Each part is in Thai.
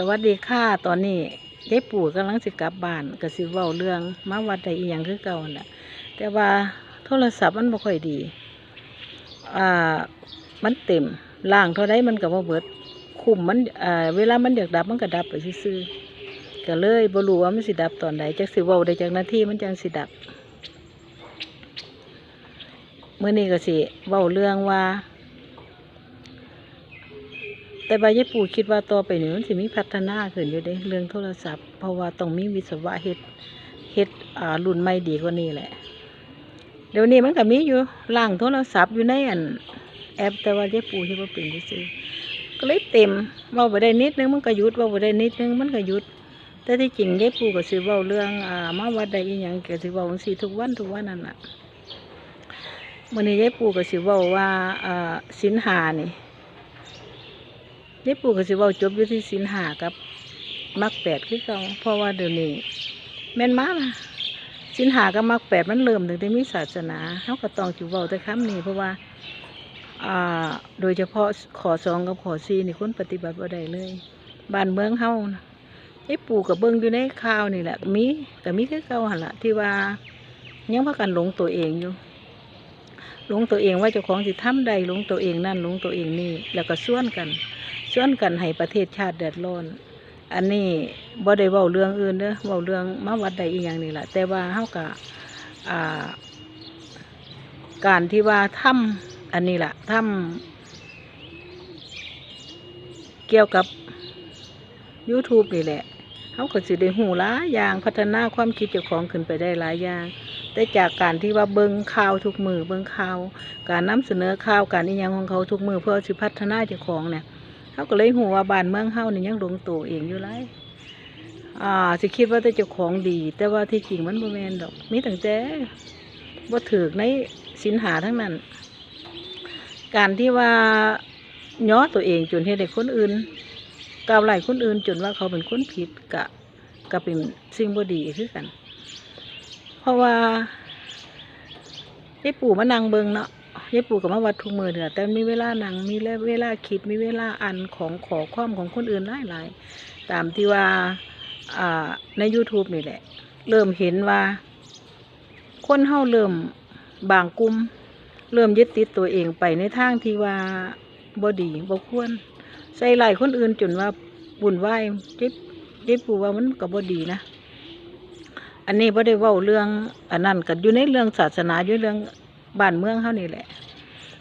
สวัสดีค่ะตอนนี้ยายปู่กำลังสิกลับบ้านก็สิเว้าเรื่องมาวัดใดอีหยังคือเก่าน่ะ แต่ว่าโทรศัพท์มันบ่ค่อยดี อ่า มันเต็มล่างเท่าใดมันก็บ่เบิด คุมมันอ่าเวลามันอยากดับมันก็ดับไปซื่อๆก็เลยบ่รู้ว่ามันสิดับตอนใดจักสิเว้าได้จักนาทีมันจังสิดับเมื้อนี้ก็สิเว้าเรื่องว่า แต่บายายปู่คิดว่าต่อไปนี้มันสิมีพัฒนาขึ้นอยู่เด้เรื่องโทรศัพท์ เพราะว่าต้องมีวิศวะเฮ็ดเฮ็ดอ่ารุ่นใหม่ดีกว่านี้แหละ เดี๋ยวนี้มันก็มีอยู่ล่างโทรศัพท์อยู่ในอันแอป แต่ว่ายายปู่เฮ็ดบ่เป็นซื่อก็เลยเต็มเว้าบ่ได้นิดนึงมันก็หยุดเว้าบ่ได้นิดนึงมันก็หยุด แต่ที่จริงยายปู่ก็สิเว้าเรื่องอ่ามาวัดใดอีหยังก็สิเว้าจังซี่ทุกวันทุกวันนั่นน่ะมื้อนี้ยายปู่ก็สิเว้าว่าอ่าศีลห้า นี่ปู่ก็สิเว้าจบอยู่ที่ศีลห้ากับมรรคแปดคือเก่าเพราะว่าเดี๋ยวนี้แม่นมาล่ะศีลห้ากับมรรคแปดมันเริ่มตั้งแต่มีศาสนาเฮาก็ต้องสิเว้าแต่คำนี้เพราะว่าอ่าโดยเฉพาะขอสองกับขอสี่นี่คนปฏิบัติบ่ได้เลยบ้านเมืองเฮานะยายปู่ก็เบิ่งอยู่ในข่าวนี่แหละมีก็มีคือเก่าหั่นละที่ว่ายังพากันหลงตัวเองอยู่หลงตัวเองว่าเจ้าของสิทำใดหลงตัวเองนั่นหลงตัวเองนี่แล้วก็ส่วนกัน ส่วนกันให้ประเทศชาติเดือดร้อน อันนี้บ่ได้เว้าเรื่องอื่นเด้อเว้าเรื่องมาวัดใดอีหยังนี่แหละแต่ว่าเฮาก็อ่า การที่ว่าทำอันนี้แหล่ะทำเกี่ยวกับ YouTube นี่แหละเฮาก็สิได้หูหลายอย่างพัฒนาความคิดเจ้าของขึ้นไปได้หลายอย่าง แต่จากการที่ว่าเบิ่งข่าวทุกมือเบิ่งข่าว การนำเสนอข่าวการอีหยังของเขาทุกมือเพื่อสิพัฒนาเจ้าของเนี่ย เขาก็เลยหูว่าบ้านเมืองเฮานี่ยังหลงตัวเองอยู่ไรอ่าสิคิดว่าแต่เจ้าของดี แต่ว่าที่จริงมันบ่แมนดอก มีตั้งแต่บ่ถือในสินหาทั้งนั้น การที่ว่าย้อตัวเองจนเฮ็ดให้คนอื่นก้าวไล่คนอื่นจนว่าเขาเป็นคนผิดกะก็เป็นสิ่งบ่ดีคือกัน เพราะว่ายายปู่มานั่งเบิงเนาะ ยายปู่กับมาวัดทุกมือเนี่ยแต่มีเวลานั่งมีเวลาคิดมีเวลาอ่นของขอความของคนอื่นหลายหลายๆตามที่ว่าใน YouTube นี่แหละ เริ่มเห็นว่า คนเฮาเริ่มบางกลุ่มเริ่มยึดติดตัวเองไปในทางที่ว่าบ่ดีบ่ควร ใส่ไหลายคนอื่นจนว่าบุญไหวายเจ็บเจ็บปู่ว่ามันก็บ่ดีนะ อันนี้บ่ได้ว้าเรื่องอันนั้นก็อยู่ในเรื่องศาสนาอยู่เรื่อง บ้านเมืองเขานี่แหละ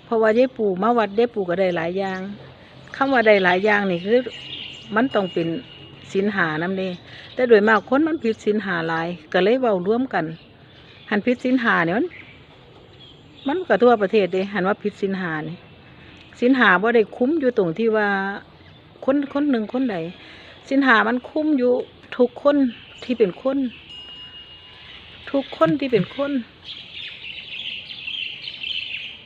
เพราะว่ายายปู่มาวัดยายปู่ก็ได้หลายอย่างคำว่าได้หลายอย่างนี่คือ มันต้องเป็นศีลหานํเด้แต่โดยมากคนมันผิดศีลหาหลาย ก็เลยเว้าร่วมกัน หันผิดศีลหาเนี่ยมันมันก็ทั่วประเทศเด้หันว่าผิดศีลหานี่ศีลหาบ่าได้คุ้มอยู่ตรงที่ว่าคนคนหนึ่งคนใดศีลหามันคุ้มอยู่ทุกคนที่เป็นคน ทุกคนที่เป็นคน